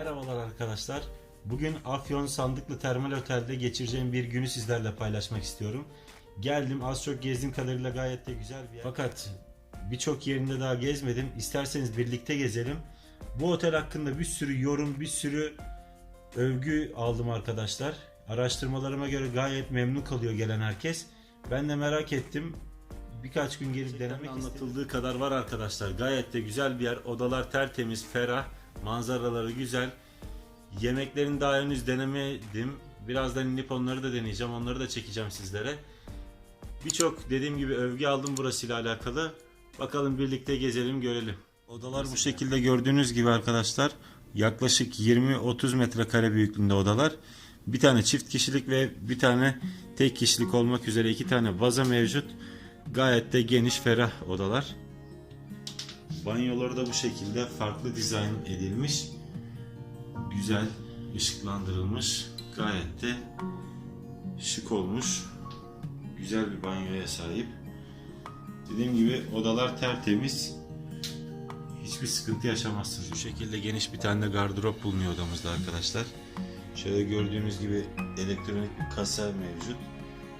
Merhabalar arkadaşlar. Bugün Afyon Sandıklı Termal Otel'de geçireceğim bir günü sizlerle paylaşmak istiyorum. Geldim az çok gezdiğim kadarıyla gayet de güzel bir yer. Fakat birçok yerinde daha gezmedim. İsterseniz birlikte gezelim. Bu otel hakkında bir sürü yorum, bir sürü övgü aldım arkadaşlar. Araştırmalarıma göre gayet memnun kalıyor gelen herkes. Ben de merak ettim. Birkaç gün gelip denemek anlatıldığı kadar var arkadaşlar. Gayet de güzel bir yer. Odalar tertemiz, ferah, manzaraları güzel. Yemeklerini daha henüz denemedim. Birazdan inip onları da deneyeceğim. Onları da çekeceğim sizlere. Birçok dediğim gibi övgü aldım burasıyla alakalı. Bakalım birlikte gezelim görelim. Odalar bu şekilde gördüğünüz gibi arkadaşlar. Yaklaşık 20-30 metrekare büyüklüğünde odalar. Bir tane çift kişilik ve bir tane tek kişilik olmak üzere iki tane baza mevcut. Gayet de geniş ferah odalar. Banyoları da bu şekilde farklı dizayn edilmiş. Güzel ışıklandırılmış. Gayet de şık olmuş. Güzel bir banyoya sahip. Dediğim gibi odalar tertemiz. Hiçbir sıkıntı yaşamazsınız. Şu şekilde geniş bir tane de gardırop bulunuyor odamızda arkadaşlar. Şöyle gördüğünüz gibi elektronik bir kasa mevcut.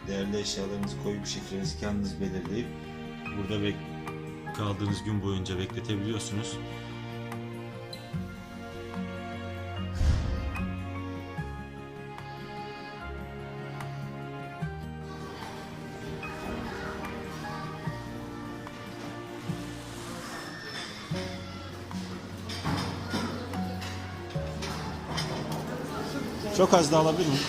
Değerli eşyalarınızı koyup şifrenizi kendiniz belirleyip burada bek kaldığınız gün boyunca bekletebiliyorsunuz. Çok az da alabilir miyim?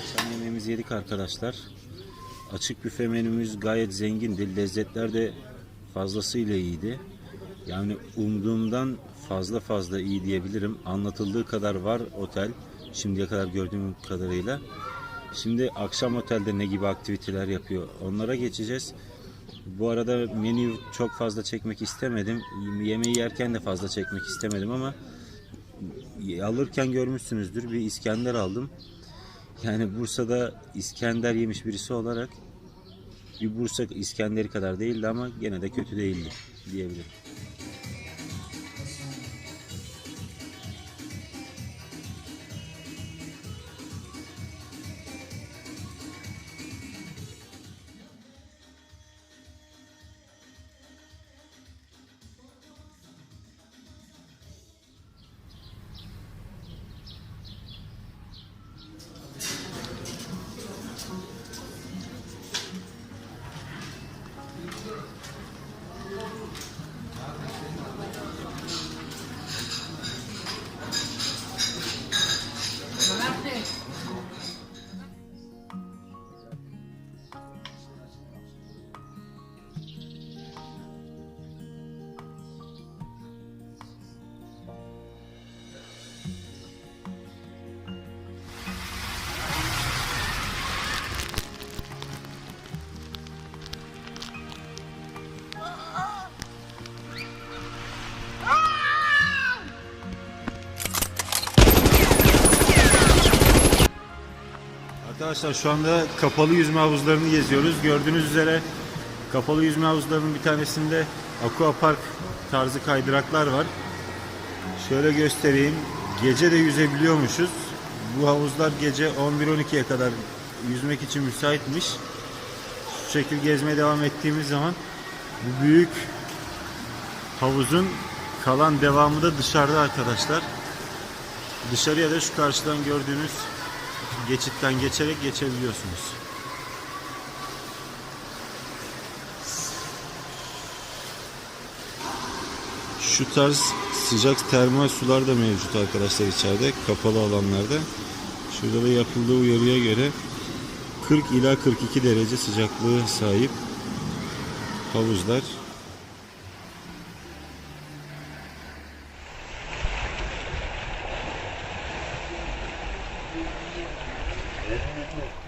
Akşam yemeğimizi yedik arkadaşlar. Açık büfe menümüz gayet zengindi. Lezzetler de fazlasıyla iyiydi. Yani umduğumdan fazla fazla iyi diyebilirim. Anlatıldığı kadar var otel. Şimdiye kadar gördüğüm kadarıyla. Şimdi akşam otelde ne gibi aktiviteler yapıyor onlara geçeceğiz. Bu arada menüyü çok fazla çekmek istemedim. Yemeği yerken de fazla çekmek istemedim ama alırken görmüşsünüzdür bir İskender aldım. Yani Bursa'da İskender yemiş birisi olarak bir Bursa İskender'i kadar değildi ama gene de kötü değildi diyebilirim. Arkadaşlar şu anda kapalı yüzme havuzlarını geziyoruz. Gördüğünüz üzere kapalı yüzme havuzlarının bir tanesinde aqua park tarzı kaydıraklar var. Şöyle göstereyim. Gece de yüzebiliyormuşuz. Bu havuzlar gece 11-12'ye kadar yüzmek için müsaitmiş. Şu şekil gezmeye devam ettiğimiz zaman bu büyük havuzun kalan devamı da dışarıda arkadaşlar. Dışarıya da şu karşıdan gördüğünüz geçitten geçerek geçebiliyorsunuz. Şu tarz sıcak termal sular da mevcut arkadaşlar içeride kapalı alanlarda. Şurada da yapıldığı uyarıya göre 40 ila 42 derece sıcaklığı sahip havuzlar. Yeah.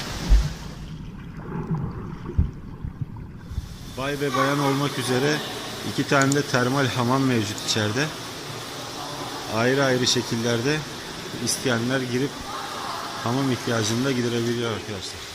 Bay ve bayan olmak üzere iki tane de termal hamam mevcut içeride. Ayrı ayrı şekillerde isteyenler girip hamam ihtiyacını da giderebiliyor arkadaşlar.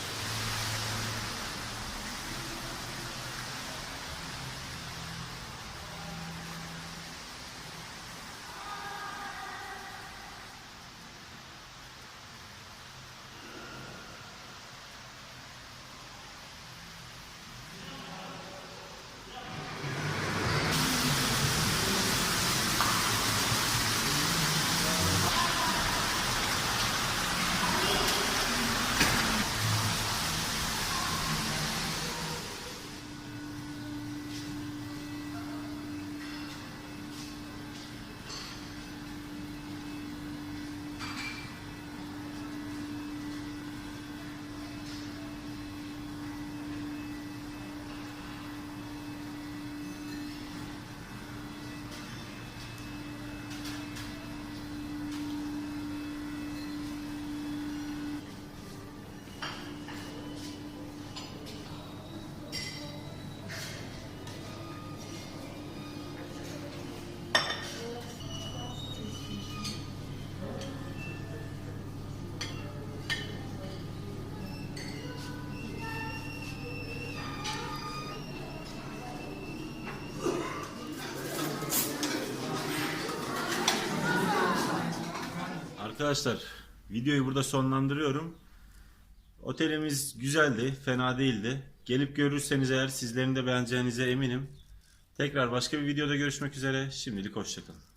Arkadaşlar videoyu burada sonlandırıyorum. Otelimiz güzeldi, fena değildi. Gelip görürseniz eğer sizlerin de beğeneceğinize eminim. Tekrar başka bir videoda görüşmek üzere. Şimdilik hoşçakalın.